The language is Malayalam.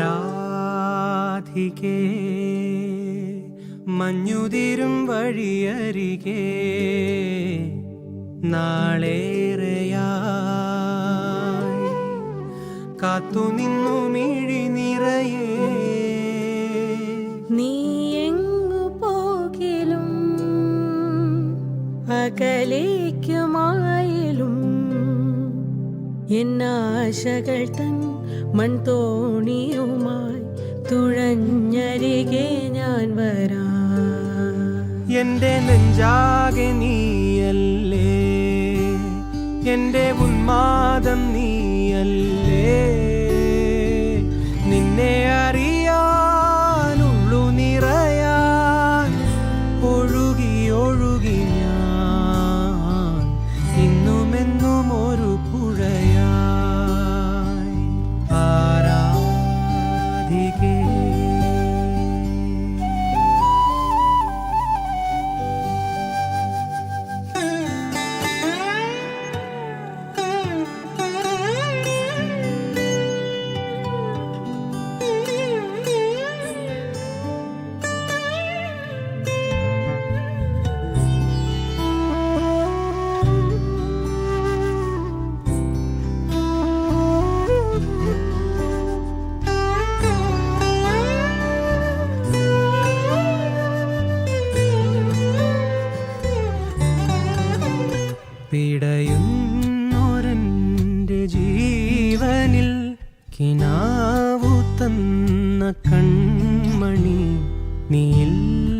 രാധികേ മഞ്ഞുതിരും വഴിയരികെ നാളേറെയായി കാത്തുനിന്നു മിഴി നിറയേ. നീ എങ്ങു പോകിലും അകലേക്കുമായാലും എന്നാശകൾ തൻ മൺതോണിയുമായി തുഴഞ്ഞരികെ ഞാൻ വരാ. എന്റെ നെഞ്ചാകെ നീയല്ലേ? എന്റെ പിടയുന്നൊരന്റെ ജീവനിൽ കിനാവു തന്ന കൺമണി നീയില്ല